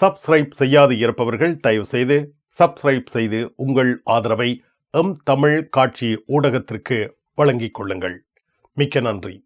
Subscribe செய்யாது இருப்பவர்கள் தயவு செய்து சப்ஸ்கிரைப் செய்து உங்கள் ஆதரவை எம் தமிழ் காட்சி ஊடகத்திற்கு வழங்கிக் கொள்ளுங்கள். மிக்க நன்றி.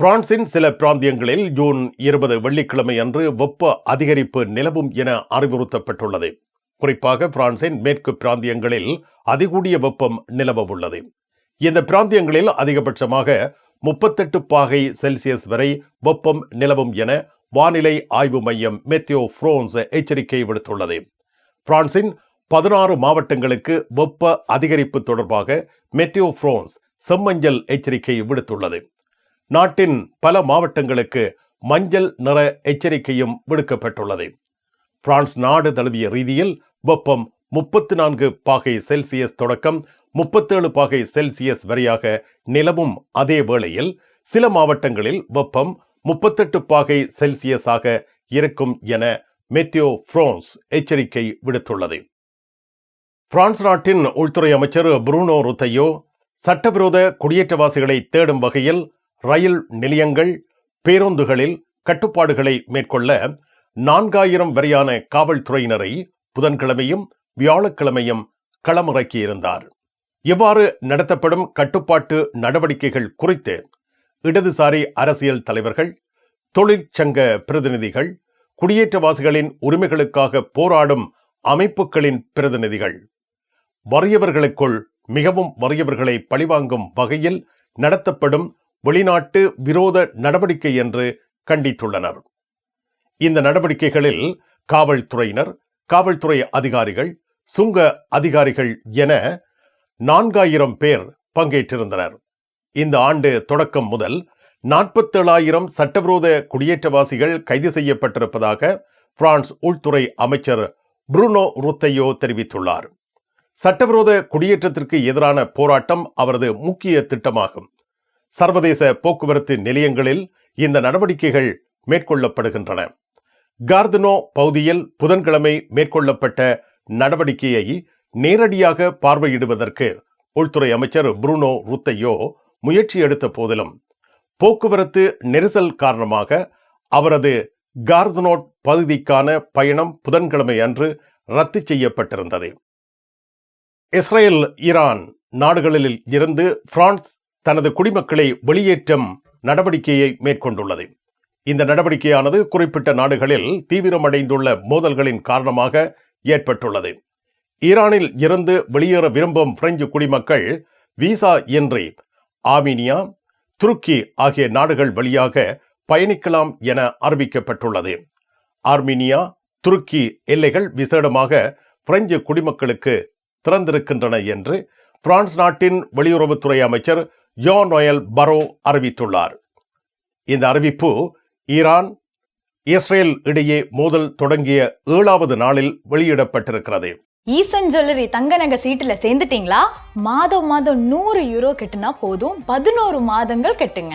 பிரான்சின் சில பிராந்தியங்களில் ஜூன் இருபது வெள்ளிக்கிழமை அன்று வெப்ப அதிகரிப்பு நிலவும் என அறிவுறுத்தப்பட்டுள்ளது. குறிப்பாக பிரான்சின் மேற்கு பிராந்தியங்களில் அதிகூடிய வெப்பம் நிலவ உள்ளது இந்த பிராந்தியங்களில் அதிகபட்சமாக முப்பத்தெட்டு பாகை செல்சியஸ் வரை வெப்பம் நிலவும் என வானிலை ஆய்வு மையம் மெத்தியோ ஃப்ரோன்ஸ் எச்சரிக்கை விடுத்துள்ளது. பிரான்சின் பதினாறு மாவட்டங்களுக்கு வெப்ப அதிகரிப்பு தொடர்பாக மெத்தியோ ஃப்ரோன்ஸ் செம்மஞ்சள் எச்சரிக்கை விடுத்துள்ளது. நாட்டின் பல மாவட்டங்களுக்கு மஞ்சள் நிற எச்சரிக்கையும் விடுக்கப்பட்டுள்ளது. பிரான்ஸ் நாடு தழுவிய ரீதியில் வெப்பம் முப்பத்தி நான்கு பாகை செல்சியஸ் தொடக்கம் முப்பத்தேழு பாகை செல்சியஸ் வரையாக நிலவும் அதே வேளையில் சில மாவட்டங்களில் வெப்பம் முப்பத்தெட்டு பாகை செல்சியஸாக இருக்கும் என மெத்தியோ பிரான்ஸ் எச்சரிக்கை விடுத்துள்ளது. பிரான்ஸ் நாட்டின் உள்துறை அமைச்சர் புரூனோ ருத்தையோ சட்டவிரோத குடியேற்றவாசிகளை தேடும் வகையில் ரயில் நிலையங்கள் பேருந்துகளில் கட்டுப்பாடுகளை மேற்கொள்ள நான்காயிரம் வரையான காவல்துறையினரை புதன்கிழமையும் வியாழக்கிழமையும் களமிறக்கியிருந்தார். இவ்வாறு நடத்தப்படும் கட்டுப்பாட்டு நடவடிக்கைகள் குறித்து இடதுசாரி அரசியல் தலைவர்கள் தொழிற்சங்க பிரதிநிதிகள் குடியேற்றவாசிகளின் உரிமைகளுக்காக போராடும் அமைப்புகளின் பிரதிநிதிகள். வறியவர்களுக்குள் மிகவும் வறியவர்களை பழிவாங்கும் வகையில் நடத்தப்படும் வெளிநாட்டு விரோத நடவடிக்கை என்று கண்டித்துள்ளனர். இந்த நடவடிக்கைகளில் காவல்துறையினர் காவல்துறை அதிகாரிகள் சுங்க அதிகாரிகள் என நான்காயிரம் பேர் பங்கேற்றிருந்தனர். இந்த ஆண்டு தொடக்கம் முதல் நாற்பத்தேழாயிரம் சட்டவிரோத குடியேற்றவாசிகள் கைது செய்யப்பட்டிருப்பதாக பிரான்ஸ் உள்துறை அமைச்சர் புருனோ ருத்தையோ தெரிவித்துள்ளார். சட்டவிரோத குடியேற்றத்திற்கு எதிரான போராட்டம் அவரது முக்கிய திட்டமாகும். சர்வதேச போக்குவரத்து நிலையங்களில் இந்த நடவடிக்கைகள் மேற்கொள்ளப்படுகின்றன. கார்தனோ பகுதியில் புதன்கிழமை மேற்கொள்ளப்பட்ட நடவடிக்கையை நேரடியாக பார்வையிடுவதற்கு உள்துறை அமைச்சர் புருனோ ருத்தையோ முயற்சி எடுத்த போதிலும் போக்குவரத்து நெரிசல் காரணமாக அவரது கார்தனோட் பகுதிக்கான பயணம் புதன்கிழமை அன்று ரத்து செய்யப்பட்டிருந்தது. இஸ்ரேல் ஈரான் நாடுகளில் இருந்து பிரான்ஸ் தனது குடிமக்களை வெளியேற்றும் நடவடிக்கையை மேற்கொண்டுள்ளது. இந்த நடவடிக்கையானது குறிப்பிட்ட நாடுகளில் தீவிரமடைந்துள்ள மோதல்களின் காரணமாக ஏற்பட்டுள்ளது. ஈரானில் இருந்து வெளியேற விரும்பும் பிரெஞ்சு குடிமக்கள் விசா இன்றி ஆர்மீனியா துருக்கி ஆகிய நாடுகள் வழியாக பயணிக்கலாம் என அறிவிக்கப்பட்டுள்ளது. ஆர்மீனியா துருக்கி எல்லைகள் விசேடமாக பிரெஞ்சு குடிமக்களுக்கு திறந்திருக்கின்றன என்று பிரான்ஸ் நாட்டின் வெளியுறவுத்துறை அமைச்சர் ஜோ நோயல் பரோ அறிவித்துள்ளார். இந்த அறிவிப்பு ஈரான் இஸ்ரேல் இடையே மோதல் தொடங்கிய ஏழாவது நாளில் வெளியிடப்பட்டிருக்கிறது. ஈசன் ஜுவல்லரி தங்க நகை சீட்டுல சேர்ந்துட்டீங்களா? மாதம் மாதம் நூறு யூரோ கட்டுனா போதும் பதினோரு மாதங்கள் கட்டுங்க.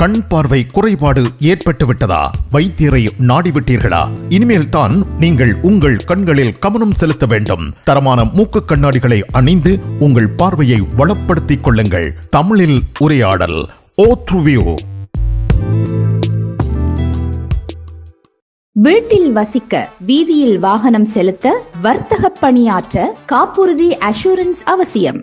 கண் பார்வை குறைபாடு ஏற்பட்டு விட்டதா வைத்தியரை நாடிவிட்டீர்களா? இனிமேல் தான் நீங்கள் உங்கள் கண்களில் கவனம் செலுத்த வேண்டும். தரமான மூக்கு கண்ணாடிகளை அணிந்து உங்கள் பார்வையை வளப்படுத்திக் கொள்ளுங்கள். தமிழில் உரையாடல் ஓ த்ருவியோ வீட்டில் வசிக்க வீதியில் வாகனம் செலுத்த வர்த்தக பணியாற்ற காப்புறுதி அஷூரன்ஸ் அவசியம்.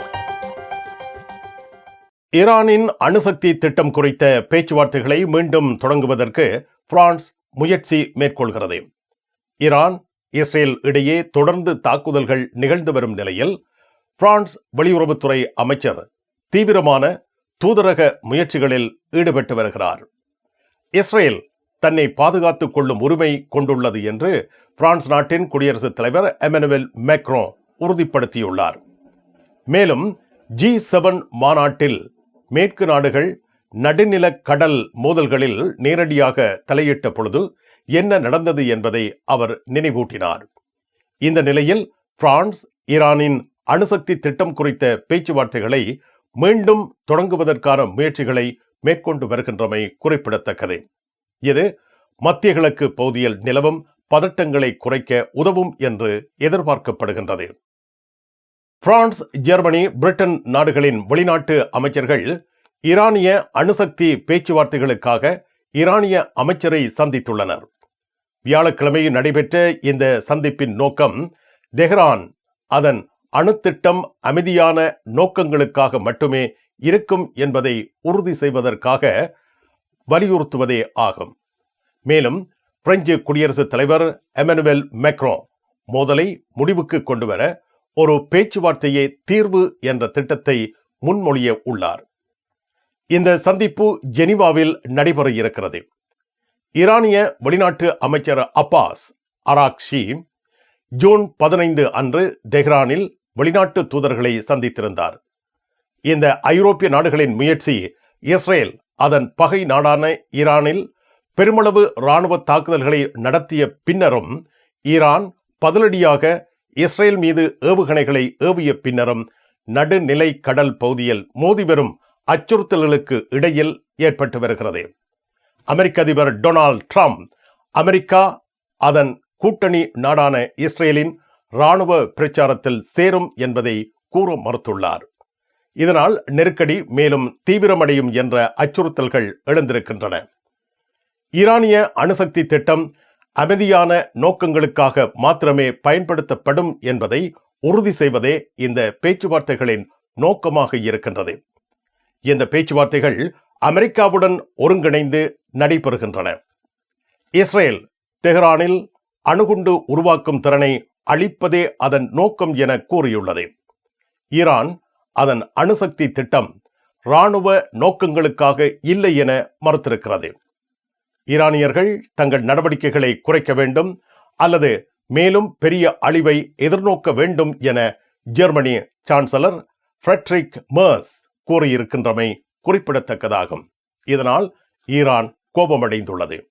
ஈரானின் அணுசக்தி திட்டம் குறித்த பேச்சுவார்த்தைகளை மீண்டும் தொடங்குவதற்கு பிரான்ஸ் முயற்சி மேற்கொள்கிறது. ஈரான் இஸ்ரேல் இடையே தொடர்ந்து தாக்குதல்கள் நிகழ்ந்து வரும் நிலையில் பிரான்ஸ் வெளியுறவுத்துறை அமைச்சர் தீவிரமான தூதரக முயற்சிகளில் ஈடுபட்டு வருகிறார். இஸ்ரேல் தன்னை பாதுகாத்துக் கொள்ளும் உரிமை கொண்டுள்ளது என்று பிரான்ஸ் நாட்டின் குடியரசுத் தலைவர் எமனுவல் மேக்ரோ உறுதிப்படுத்தியுள்ளார். மேலும் ஜி செவன் மாநாட்டில் மேற்கு நாடுகள் நடுநில கடல் மோதல்களில் நேரடியாக தலையிட்ட பொழுது என்ன நடந்தது என்பதை அவர் நினைவூட்டினார். இந்த நிலையில் பிரான்ஸ் ஈரானின் அணுசக்தி திட்டம் குறித்த பேச்சுவார்த்தைகளை மீண்டும் தொடங்குவதற்கான முயற்சிகளை மேற்கொண்டு வருகின்றமை குறிப்பிடத்தக்கது. இது மத்திய கிழக்கு பகுதியில் நிலவும் பதட்டங்களை குறைக்க உதவும் என்று எதிர்பார்க்கப்படுகின்றது. பிரான்ஸ் ஜெர்மனி பிரிட்டன் நாடுகளின் வெளிநாட்டு அமைச்சர்கள் ஈரானிய அணுசக்தி பேச்சுவார்த்தைகளுக்காக ஈரானிய அமைச்சரை சந்தித்துள்ளனர். வியாழக்கிழமை நடைபெற்ற இந்த சந்திப்பின் நோக்கம் தெஹ்ரான் அதன் அணுத்திட்டம் அமைதியான நோக்கங்களுக்காக மட்டுமே இருக்கும் என்பதை உறுதி செய்வதற்காக வலியுறுத்துவதே ஆகும். மேலும் பிரெஞ்சு குடியரசுத் தலைவர் எமனுவேல் மெக்ரோ மோதலை முடிவுக்கு கொண்டுவர ஒரு பேச்சுவார்த்தையே தீர்வு என்ற திட்டத்தை முன்மொழிய உள்ளார். இந்த சந்திப்பு ஜெனீவாவில் நடைபெற இருக்கிறது. ஈரானிய வெளிநாட்டு அமைச்சர் அப்பாஸ் அராக்ஷி ஜூன் பதினைந்து அன்று தெஹ்ரானில் வெளிநாட்டு தூதர்களை சந்தித்திருந்தார். இந்த ஐரோப்பிய நாடுகளின் முயற்சி இஸ்ரேல் அதன் பகை நாடான ஈரானில் பெருமளவு இராணுவ தாக்குதல்களை நடத்திய பின்னரும் ஈரான் பதிலடியாக இஸ்ரேல் மீது ஏவுகணைகளை ஏவிய பின்னரும் நடுநிலை கடல் பகுதியில் மோதி வரும் அச்சுறுத்தல்களுக்கு இடையில் ஏற்பட்டு வருகிறது. அமெரிக்க அதிபர் டொனால்ட் ட்ரம்ப் அமெரிக்கா அதன் கூட்டணி நாடான இஸ்ரேலின் இராணுவ பிரச்சாரத்தில் சேரும் என்பதை கூற மறுத்துள்ளார். இதனால் நெருக்கடி மேலும் தீவிரமடையும் என்ற அச்சுறுத்தல்கள் எழுந்திருக்கின்றன. ஈரானிய அணுசக்தி திட்டம் அமைதியான நோக்கங்களுக்காக மாத்திரமே பயன்படுத்தப்படும் என்பதை உறுதி செய்வதே இந்த பேச்சுவார்த்தைகளின் நோக்கமாக இருக்கின்றது. இந்த பேச்சுவார்த்தைகள் அமெரிக்காவுடன் ஒருங்கிணைந்து நடைபெறுகின்றன. இஸ்ரேல் டெஹ்ரானில் அணுகுண்டு உருவாக்கும் திறனை அளிப்பதே அதன் நோக்கம் என கூறியுள்ளது. ஈரான் அதன் அணுசக்தி திட்டம் இராணுவ நோக்கங்களுக்காக இல்லை என மறுத்திருக்கிறது. ஈரானியர்கள் தங்கள் நடவடிக்கைகளை குறைக்க வேண்டும் அல்லது மேலும் பெரிய அழிவை எதிர்நோக்க வேண்டும் என ஜெர்மனி சான்சலர் ஃப்ரெட்ரிக் மர்ஸ் கூறியிருக்கின்றமை குறிப்பிடத்தக்கதாகும். இதனால் ஈரான் கோபமடைந்துள்ளது.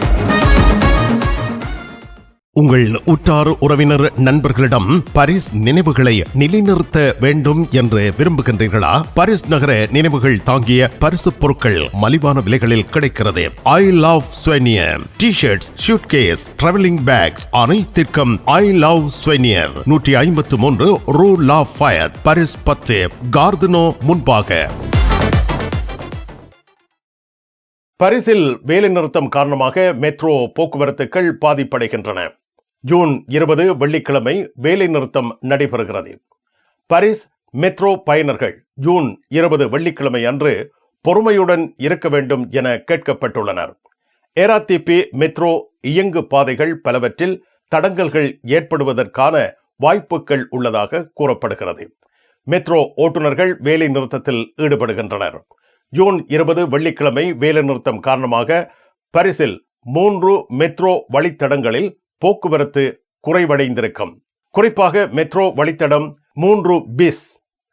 உங்கள் உற்றார் உறவினர் நண்பர்களிடம் பரிஸ் நினைவுகளை நிலைநிறுத்த வேண்டும் என்று விரும்புகின்றீர்களா? பாரிஸ் நகர நினைவுகள் தாங்கிய பரிசு பொருட்கள் மலிவான விலைகளில் கிடைக்கிறது. I love souvenir T shirts suitcase travelling bags அனைத்திற்கும் ஐ லவ் ஸ்வெனியர் நூற்றி ஐம்பத்து மூன்று ரூ லா ஃபயர் பாரிஸ் பத்து கார்தனோ முன்பாக. பரிசில் வேலைநிறுத்தம் காரணமாக மெட்ரோ போக்குவரத்துகள் பாதிப்படைகின்றன. ஜூன் இருபது வெள்ளிக்கிழமை வேலைநிறுத்தம் நடைபெறுகிறது. பாரிஸ் மெட்ரோ பயனர்கள் ஜூன் இருபது வெள்ளிக்கிழமை அன்று பொறுமையுடன் இருக்க வேண்டும் என கேட்கப்பட்டுள்ளனர். ஏராத்திபி மெட்ரோ இயங்கு பாதைகள் பலவற்றில் தடங்கல்கள் ஏற்படுவதற்கான வாய்ப்புகள் உள்ளதாக கூறப்படுகிறது. மெட்ரோ ஓட்டுநர்கள் வேலை நிறுத்தத்தில் ஈடுபடுகின்றனர். ஜூன் இருபது வெள்ளிக்கிழமை வேலைநிறுத்தம் காரணமாக பரிசில் மூன்று மெட்ரோ வழித்தடங்களில் போக்குவரத்து குறைவடைந்திருக்கும். குறிப்பாக மெட்ரோ வழித்தடம் மூன்று பிஸ்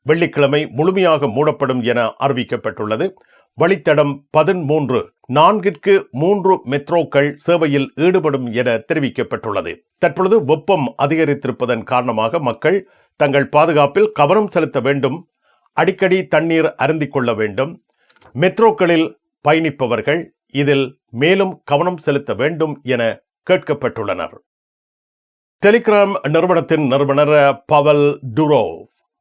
வெள்ளிக்கிழமை முழுமையாக மூடப்படும் என அறிவிக்கப்பட்டுள்ளது. வழித்தடம் பதிமூன்று நான்கிற்கு மூன்று மெட்ரோக்கள் சேவையில் ஈடுபடும் என தெரிவிக்கப்பட்டுள்ளது. தற்பொழுது வெப்பம் அதிகரித்திருப்பதன் காரணமாக மக்கள் தங்கள் பாதுகாப்பில் கவனம் செலுத்த வேண்டும் அடிக்கடி தண்ணீர் அருந்திக் கொள்ள வேண்டும் மெட்ரோக்களில் பயணிப்பவர்கள் இதில் மேலும் கவனம் செலுத்த வேண்டும் என கேட்கப்பட்டுள்ளனர். டெலிகிராம் நிறுவனத்தின் நிறுவனர் பவல் டுரோ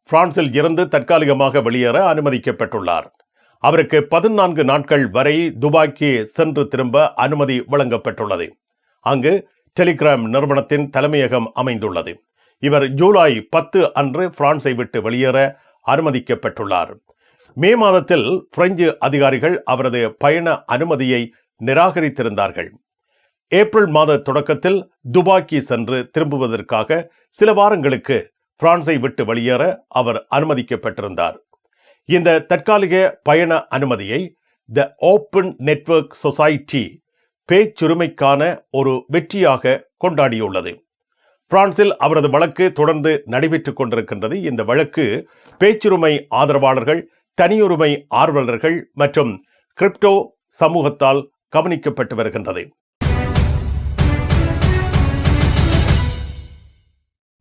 பிரான்சில் இருந்து தற்காலிகமாக வெளியேற அனுமதிக்கப்பட்டுள்ளார். அவருக்கு பதினான்கு நாட்கள் வரை துபாய்க்கு சென்று திரும்ப அனுமதி வழங்கப்பட்டுள்ளது. அங்கு டெலிகிராம் நிறுவனத்தின் தலைமையகம் அமைந்துள்ளது. இவர் ஜூலை பத்து அன்று பிரான்சை விட்டு வெளியேற அனுமதிக்கப்பட்டுள்ளார். மே மாதத்தில் பிரெஞ்சு அதிகாரிகள் அவரது பயண அனுமதியை நிராகரித்திருந்தார்கள். ஏப்ரல் மாத தொடக்கத்தில் துபாக்கி சென்று திரும்புவதற்காக சில வாரங்களுக்கு பிரான்சை விட்டு வெளியேற அவர் அனுமதிக்கப்பட்டிருந்தார். இந்த தற்காலிக பயண அனுமதியை த ஓப்பன் நெட்வொர்க் சொசைட்டி பேச்சுரிமைக்கான ஒரு வெற்றியாக கொண்டாடியுள்ளது. பிரான்சில் அவரது வழக்கு தொடர்ந்து நடைபெற்றுக் கொண்டிருக்கின்றது. இந்த வழக்கு பேச்சுரிமை ஆதரவாளர்கள் தனியுரிமை ஆர்வலர்கள் மற்றும் கிரிப்டோ சமூகத்தால் கவனிக்கப்பட்டு வருகின்றது.